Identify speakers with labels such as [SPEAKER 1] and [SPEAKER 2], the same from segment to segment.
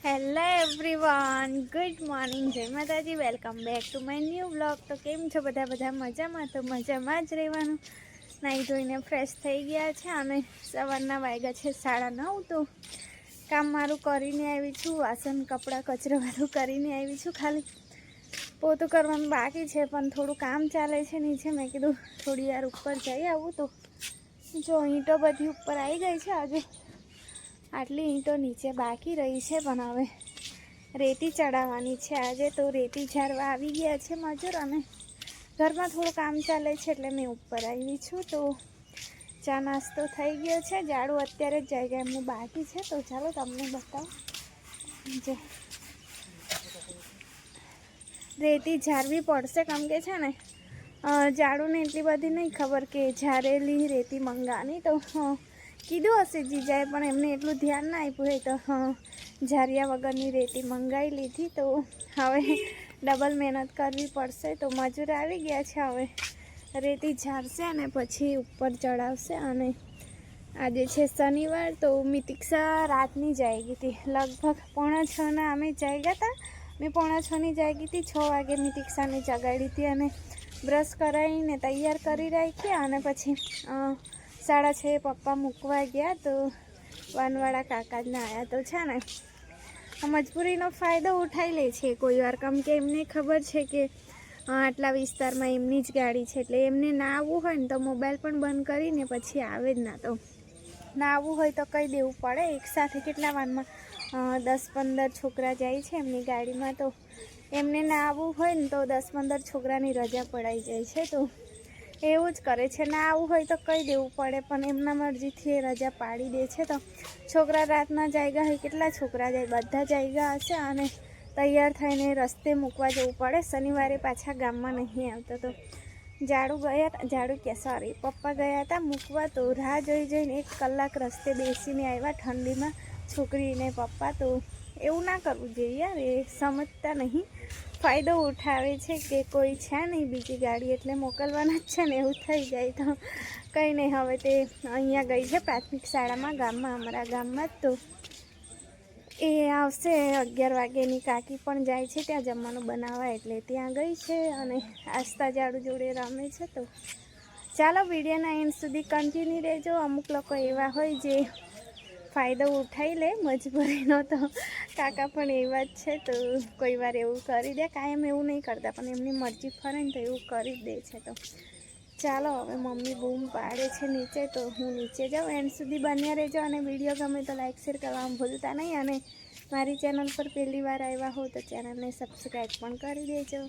[SPEAKER 1] Hello everyone good morning જય માતાજી welcome back to my new blog તો કેમ છો બધા? બધા મજામાં? તો મજામાં જ રહેવાનું. નાહી ધોઈને ફ્રેશ થઈ ગયા છે અને સવારના વાગ્યા છે સાડા નવ તો કામ મારું કરીને આવી છું, વાસણ, કપડાં કચરાવાળું કરીને આવી છું ખાલી. પોતું કરવાનું બાકી છે, પણ થોડું કામ ચાલે છે નીચે. મેં કીધું થોડી વાર ઉપર જઈ આવું તો. જો ઈંટો બધી ઉપર આવી ગઈ છે આજે. આટલી ઈંટો નીચે બાકી રહી છે પણ હવે રેતી ચડાવવાની છે. આજે તો રેતી ઝાડવા આવી ગયા છે મજૂર અને ઘરમાં થોડું કામ ચાલે છે એટલે મેં ઉપર આવી છું તો ચા નાસ્તો થઈ ગયો છે. ઝાડુ અત્યારે જ જાય ગયા એમનું બાકી છે. તો ચાલો તમને બતાવો. જે રેતી ઝાડવી પડશે કેમ કે છે ને જાડુને એટલી બધી નહીં ખબર કે ઝારેલી રેતી મંગાની તો કીધું હશે જીજાએ, પણ એમને એટલું ધ્યાન ના આપ્યું હોય તો ઝારિયા વગરની રેતી મંગાવી લીધી. તો હવે ડબલ મહેનત કરવી પડશે. તો મજૂર આવી ગયા છે હવે. રેતી ઝારશે અને પછી ઉપર ચડાવશે. અને આજે છે શનિવાર, તો મિતિક્ષા રાતની જાય ગઈ હતી. લગભગ પોણા છના અમે જઈ ગયા હતા. મેં પોણા છની જાગી હતી. છ વાગે મિતિક્ષાને જગાડી હતી અને બ્રશ કરાવીને તૈયાર કરી રાખી અને પછી સાડા છ પપ્પા મૂકવા ગયા તો વાનવાળા કાકા જ ના આવ્યા તો છે ને. મજબૂરીનો ફાયદો ઉઠાવી લે છે કોઈ વાર. કેમ કે એમને ખબર છે કે આટલા વિસ્તારમાં એમની જ ગાડી છે એટલે એમને ના આવવું હોય ને તો મોબાઈલ પણ બંધ કરીને પછી આવે જ ના તો. ના આવવું હોય તો કહી દેવું પડે. એકસાથે કેટલા વાનમાં દસ પંદર છોકરા જાય છે એમની ગાડીમાં તો એમને ના આવવું હોય ને તો દસ પંદર છોકરાની રજા પડાઈ જાય છે તો એવું જ કરે છે ના આવું હોય તો કહી દેવું પડે, પણ એમના મરજીથી એ રજા પાડી દે છે તો છોકરા રાતના જાયગા હોય, કેટલા છોકરા જાય, બધા જાયગા હશે અને તૈયાર થઈને રસ્તે મૂકવા જવું પડે, શનિવારે પાછા ગામમાં નહીં આવતા તો. ઝાડુ ગયા ઝાડુ કે સોરી પપ્પા ગયા હતા મૂકવા તો રાહ જોઈ જઈને એક કલાક રસ્તે બેસીને આવ્યા ઠંડીમાં છોકરીને પપ્પા તો એવું ના કરવું જોઈએ યાર, એ સમજતા નહીં. ફાયદો ઉઠાવે છે કે કોઈ છે નહીં બીજી ગાડી એટલે મોકલવાના જ છે ને એવું થઈ જાય તો કંઈ નહીં. હવે તે અહીંયા ગઈ છે પ્રાથમિક શાળામાં ગામમાં, અમારા ગામમાં તો. એ આવશે અગિયાર વાગ્યાની કાકી પણ જાય છે ત્યાં જમવાનું બનાવવા એટલે ત્યાં ગઈ છે અને આસ્તા ઝાડુ જોડે રમે છે તો. ચાલો વિડીયોના એન્ડ સુધી કન્ટિન્યુ રહેજો. અમુક લોકો એવા હોય જે ફાયદો ઉઠાવી લે, મજબૂરીનો તો કાકા પણ એવા જ છે, તો કોઈ વાર એવું કરી દે. કાયમ એવું નહીં કરતા, પણ એમની મરજી ફરે ને તો એવું કરી દે છે તો. ચાલો, હવે મમ્મી બૂમ પાડે છે નીચે, તો હું નીચે જાઉં. એન્ડ સુધી બન્યા રહેજો અને વીડિયો ગમે તો લાઈક, શેર કરવાનું ભૂલતા નહીં. અને મારી ચેનલ પર પહેલી વાર આવ્યા હો તો ચેનલને સબસ્ક્રાઈબ પણ કરી દેજો.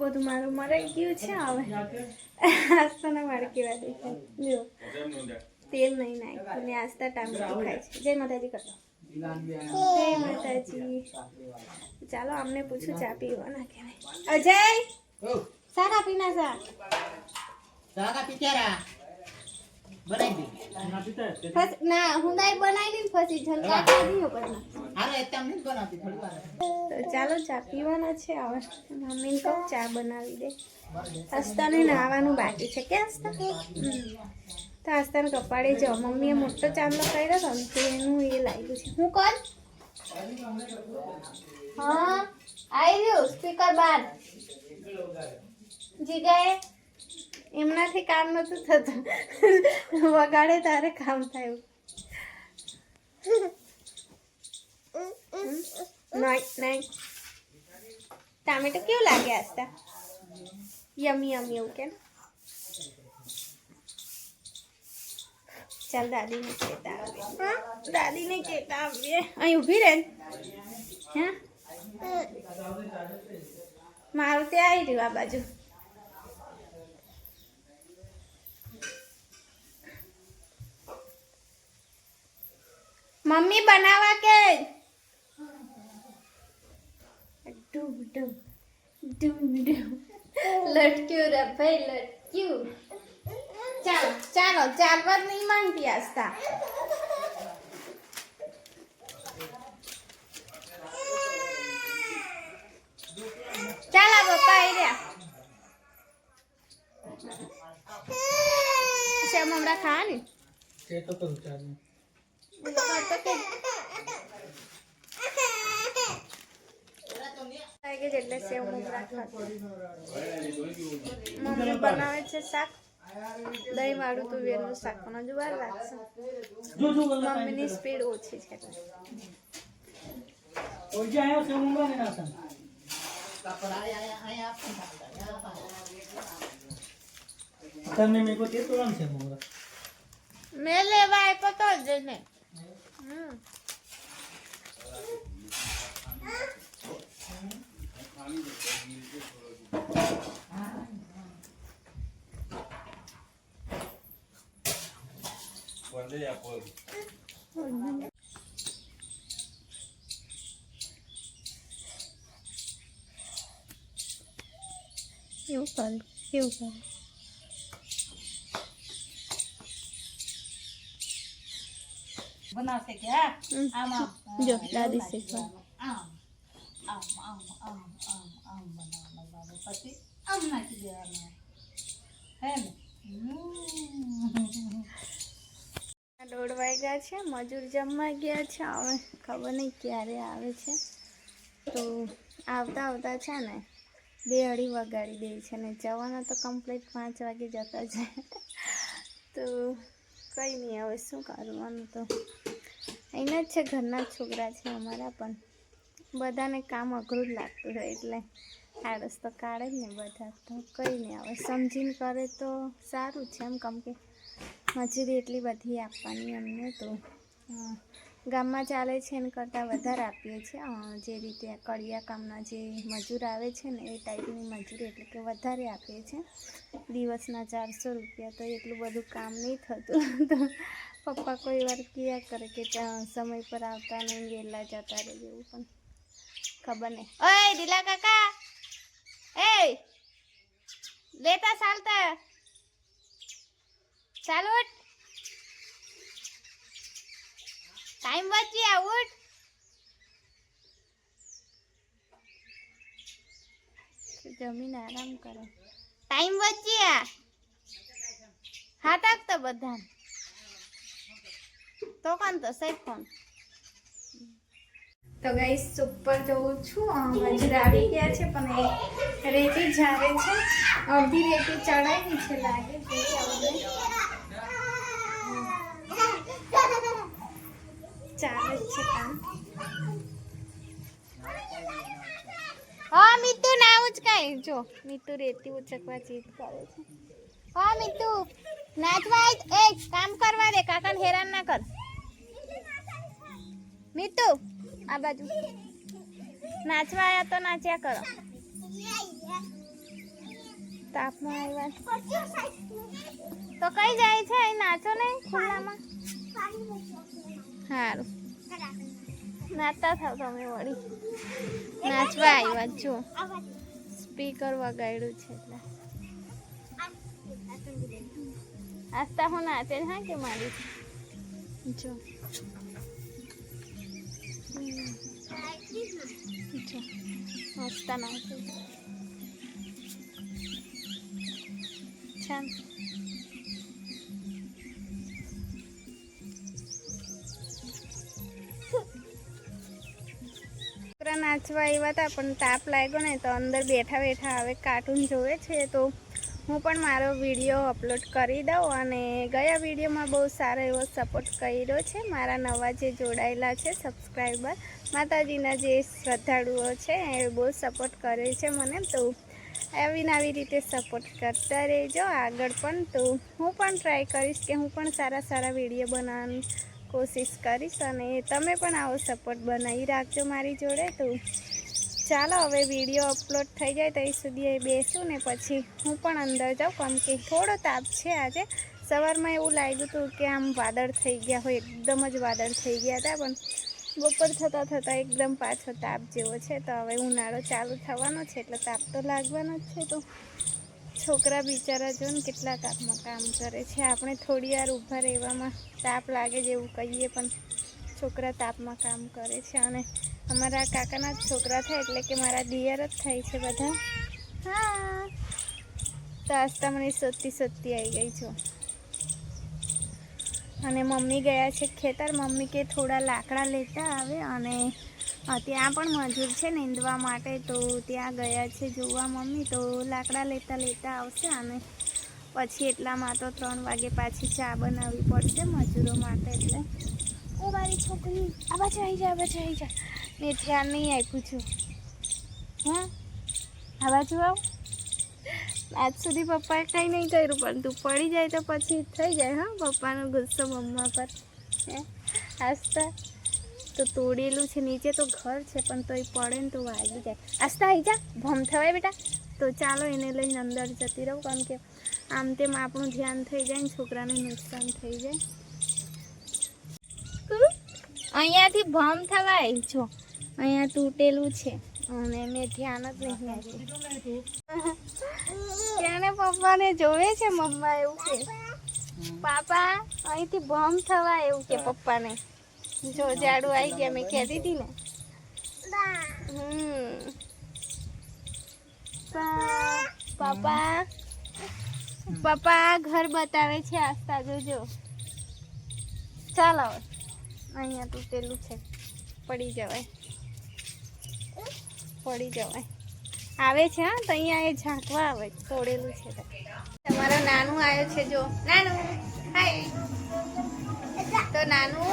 [SPEAKER 1] બધું મારું મરાઈ ગયું છે, હવે. આસ્તાના મારે કેવા દેખાય. જો તેલ નહીં નાખ્યું ને આસ્તા ટામેટું ખાય છે. જય માતાજી કરતો જય માતાજી. ચાલો અમને પૂછું ચા પીવાના કે નહીં અજય! સારા પીના સા સારા ના ને તો ચાલો ચા પીવાના છે. મમ્મી મમ્મીને ચા બનાવી દે. આસ્તાને નાવાનું બાકી છે. કે હમ. તો આસ્તાને કપાડે જાઓ. મમ્મીએ મોટો ચાંદલો કર્યો હતો ને તેનું એ લાગ્યું છે. હું કોણ હા આવી ગયું સ્પીકર બાર. જીગાએ? એમનાથી કામ નતું થતું. વગાડે તારે કામ થયું. ટામેટો કેવું લાગે આસ્તા યમી યમી એવું કે ચાલ દાદીને કહેતા આવીએ હા દાદીને કહેતા આવીએ અહીં ઊભી રહે ને. હે મારું તે આવી રહ્યું આ બાજુ મમ્મી બનાવા કે ડૂબ ડૂબ ડૂબ ડૂબ લટક્યું રે ભાઈ લટક્યું ચાલો ચાલો ચાલવા જ નહીં માંગતી આસ્તા ચાલ પપ્પા આવી રહ્યા.
[SPEAKER 2] તો કરું ચાલ
[SPEAKER 1] એટલે સેવ મમરા ખાતા મમ્મી બનાવે છે શાક. દહીં વાળું તુવેરનું શાક પણ હજુ વાર લાગશે. મમ્મીની સ્પીડ ઓછી છે.
[SPEAKER 3] તમને મેં કો તે છે મોરા
[SPEAKER 1] મેં લેવા આપ્યો તો જ ને હમ. એવું કરું એવું કરું
[SPEAKER 2] બનાવશે કે હા. આમ આમ
[SPEAKER 1] જો દાદી શીખવા
[SPEAKER 2] આમ આમ આમ આમ આમ આમ બનાવવાનું પછી આમ નાખી દેવાનું હે ને.
[SPEAKER 1] દોઢ વાગ્યા છે, મજૂર જમવા ગયા છે, હવે ખબર નહીં ક્યારે આવે છે. તો આવતા આવતા છે ને બે અઢી વગાડી દે છે ને જવાના તો કમ્પ્લીટ પાંચ વાગે જતા છે તો કંઈ નહીં, હવે શું કરવાનું તો. અહીંના જ છે ઘરના છોકરા છે અમારા પણ. બધાને કામ અઘરું જ લાગતું હોય એટલે આળસ તો કાઢે જ ને બધા. તો કંઈ નહીં, હવે સમજીને કરે તો સારું છે એમ કમ કે મજૂરી એટલી બધી આપવાની અમને તો ગામમાં ચાલે છે એને કરતાં વધારે આપીએ છીએ. જે રીતે કડિયા કામના જે મજૂર આવે છે ને, એ ટાઈપની મજૂરી એટલે કે વધારે આપીએ છીએ. દિવસના ચારસો રૂપિયા તો એટલું બધું કામ નહીં થતું. તો પપ્પા કોઈ વાર કહ્યા કરે કે સમય પર આવતા નહીં, વહેલા જતા રહે એવું પણ ખબર નહીં. ઓય, દિલા કાકા! એ, લેતા ચાલતા. ચાલો ઉઠ. ટાઈમ બચી આ ઉઠ. જમીન આરામ કરો. ટાઈમ બચી આ. હા તાક તો બધા તો કોણ તો સાહેબ ફોન તો ગાઈસ ઉપર જવું છું. અ, મજૂર આવી ગયા છે પણ એ રેતી જાવે છે. અડધી રેતી ચડાવી છે લાગે જોઈએ હવે ચાલે છે કામ. હા મિતુ ના ઉચકાય જો મિતુ રેતી ઉચકવા જીત કરે છે. હા મિતુ નાચવા એ કામ કરવા દે કાકાને હેરાન ના કર. મિતુ આ બાજુ. નાચવા તો નાચ્યા કરો. તાપમાં આવ્યા તો કઈ જાય છે? નાચો નહીં ખુલ્લામાં? સારું. નાચતા થાવ તમે વળી. નાચવા આવ્યા જો સ્પીકર વગાડ્યું છે એટલે. આસ્તા હું નાચે હા કે મારી? જો. મસ્ત નાચે. છાન નાચવા આવ્યા હતા, પણ તાપ લાગ્યો ને તો અંદર બેઠા બેઠા હવે કાર્ટૂન જોવે છે. તો હું પણ મારો વીડિયો અપલોડ કરી દઉં અને ગયા વિડીયોમાં બહુ સારો એવો સપોર્ટ કર્યો છે. મારા નવા જે જોડાયેલા છે સબસ્ક્રાઈબર માતાજીના જે શ્રદ્ધાળુઓ છે, એ બહુ સપોર્ટ કરે છે મને. તો આવી આવી રીતે સપોર્ટ કરતા રહેજો આગળ પણ. તો હું પણ ટ્રાય કરીશ કે હું પણ સારા સારા વીડિયો બનાવવાની કોશિશ કરીશ અને તમે પણ આવો સપોર્ટ બનાવી રાખજો મારી જોડે તો ચાલો હવે વીડિયો અપલોડ થઈ જાય ત્યાં સુધી એ બેસું ને પછી હું પણ અંદર જાઉં. કેમ કે થોડો તાપ છે આજે. સવારમાં એવું લાગ્યું હતું કે આમ વાદળ થઈ ગયા હોય, એકદમ જ વાદળ થઈ ગયા હતા, પણ બપોર થતાં થતાં એકદમ પાછો તાપ જેવો છે. તો હવે ઉનાળો ચાલુ થવાનો છે, એટલે તાપ તો લાગવાનો જ છે તો છોકરા બિચારા જો ને કેટલા તાપમાં કામ કરે છે. આપણે થોડી વાર ઊભા રહેવામાં તાપ લાગે જેવું કહીએ પણ છોકરા તાપમાં કામ કરે છે. અને અમારા કાકાના જ છોકરા થાય એટલે કે મારા દિયર જ થાય છે બધા. હા. તો આસ્તા મને સોતી સોતી આવી ગઈ છું અને મમ્મી ગયા છે ખેતર. મમ્મી કે થોડા લાકડા લેતા આવે અને ત્યાં પણ મજૂર છે નીંદવા માટે તો ત્યાં ગયા છે જોવા મમ્મી. તો લાકડા લેતા લેતા આવશે અને પછી એટલામાં તો ત્રણ વાગે પાછી ચા બનાવવી પડશે મજૂરો માટે એટલે. ઓ મારી છોકરી આ બાજુ આવી જા આ બાજુ આવી જા. મેં ધ્યાન નહીં આપ્યું છું. હા? આવ. આજ સુધી પપ્પાએ કંઈ નહીં કર્યું, પણ પડી જાય તો પછી થઈ જાય, હા? પપ્પાનો ગુસ્સો મમ્મા પર. આસ્તા તો તોડેલું છે, નીચે તો ઘર છે, પણ તોય પડે ને તો વાગી જાય. આસ્તા આવી જા. ભમ થવાય બેટા. તો ચાલો એને લઈને અંદર જતી રહું કારણ કે આમ તેમ આપણું ધ્યાન થઈ જાય ને છોકરાને નુકસાન થઈ જાય. અહીંયાથી ભમ થવાય, જો. અહીંયા તૂટેલું છે. અને મેં ધ્યાન જ નહીં આપ્યું પપ્પાને જોવે છે મમ્મા એવું કે, પાપા, અહીંથી ભમ થવા, એવું કે પપ્પાને. જો ઝાડુ આવી ગયા, મેં કહેતી હતી ને. હમ. પાપા પપ્પા ઘર બતાવે છે આસ્તા જોજો. ચાલ હવે. અહીંયા તૂટેલું છે. પડી જવાય. પડી જવાય. આવે છે હા તો અહીંયા એ ઝાંકવા આવે છે તોડેલું છે તમારો નાનું આવ્યો છે જો. નાનું હાય. તો નાનું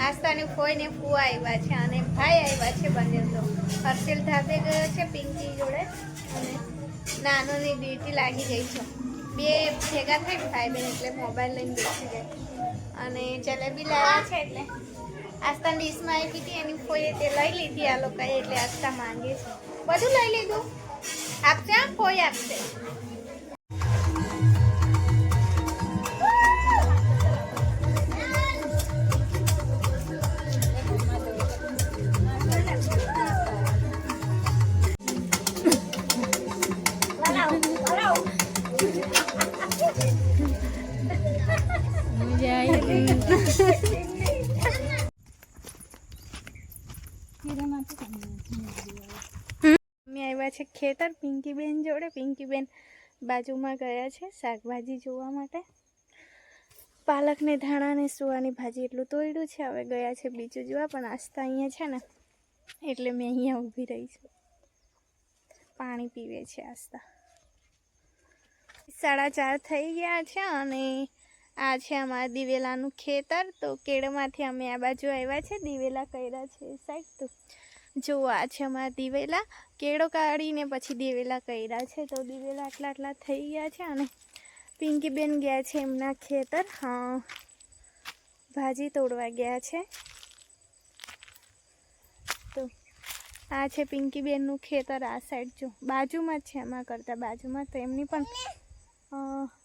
[SPEAKER 1] અ, ફોઈ ને ફૂ આવ્યા છે અને ભાઈ આવ્યા છે બંને તો. હર્ષિલ ધાબે ગયો છે પિંકી જોડે. અને નાનોની ડ્યુટી લાગી ગઈ છે. બે ભેગા થાય ભાઈ બહેન એટલે મોબાઈલ લઈને બેસી જાય. અને જલેબી લાવ્યા છે એટલે. આસ્તા ડીશમાં આપી હતી એની ફોઈએ તે લઈ લીધી આ લોકોએ, એટલે આસ્તા માંગીએ છે. બધું લઈ લીધું. આપશે આમ? ફોઈ આપશે? મમ્મી આવ્યા છે ખેતર? પિંકીબેન જોડે? પિંકીબેન બાજુમાં ગયા છે શાકભાજી જોવા માટે. પાલકને, ધાણાને, સુવાની ભાજી એટલું તોડ્યું છે. હવે ગયા છે બીજું જોવા, પણ આસ્તા અહીંયા છે ને, એટલે મેં અહીંયા ઊભી રહી છું. પાણી પીવે છે આસ્તા સાડા ચાર થઈ ગયા છે અને આ છે અમારા દિવેલાનું ખેતર. તો કેળમાંથી અમે આ બાજુ આવ્યા છે. દિવેલા કર્યા છે સાઈડ તો. જો આ છે અમારા દિવેલા, કેળો કાઢીને પછી દિવેલા કર્યા છે. તો દિવેલા આટલા આટલા થઈ ગયા છે અને પિંકીબેન ગયા છે એમના ખેતર. હા, ભાજી તોડવા ગયા છે. તો આ છે પિંકીબેનનું ખેતર આ સાઈડ. જો, બાજુમાં જ છે એમાં કરતાં બાજુમાં. તો એમની પણ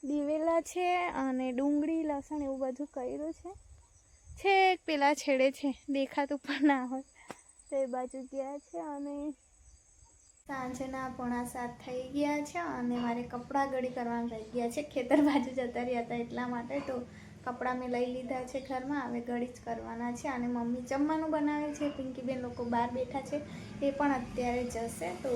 [SPEAKER 1] દિવેલા છે અને ડુંગળી, લસણ એવું બધું કર્યું છે. છેક પેલા છેડે છે, દેખાતું પણ ના હોય. એ બાજુ ગયા છે અને સાંજના પોણા સાત થઈ ગયા છે અને મારે કપડાં ગળી કરવાનું રહી ગયા છે. ખેતર બાજુ જતા રહ્યા હતા એટલા માટે તો કપડાં મેં લઈ લીધા છે ઘરમાં. હવે ગળી જ કરવાના છે અને મમ્મી જમવાનું બનાવે છે. પિંકીબેન લોકો બહાર બેઠા છે. એ પણ અત્યારે જશે. તો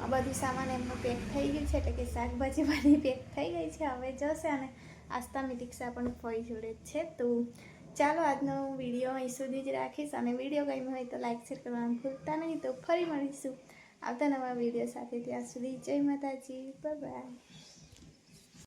[SPEAKER 1] આ બધું સામાન એમનું પેક થઈ ગયું છે એટલે કે શાકભાજી બધી પેક થઈ ગઈ છે. હવે જશે અને આસ્તા મિતિક્ષા પણ ફોઈ જોડે છે. તો ચાલો આજનો વીડિયો અહીં સુધી જ રાખીશ અને વીડિયો ગમ્યો હોય તો લાઇક શેર કરવાનું ભૂલતા નહીં. તો ફરી મળીશું આવતા નવા વીડિયો સાથે. ત્યાં સુધી જય માતાજી. બાય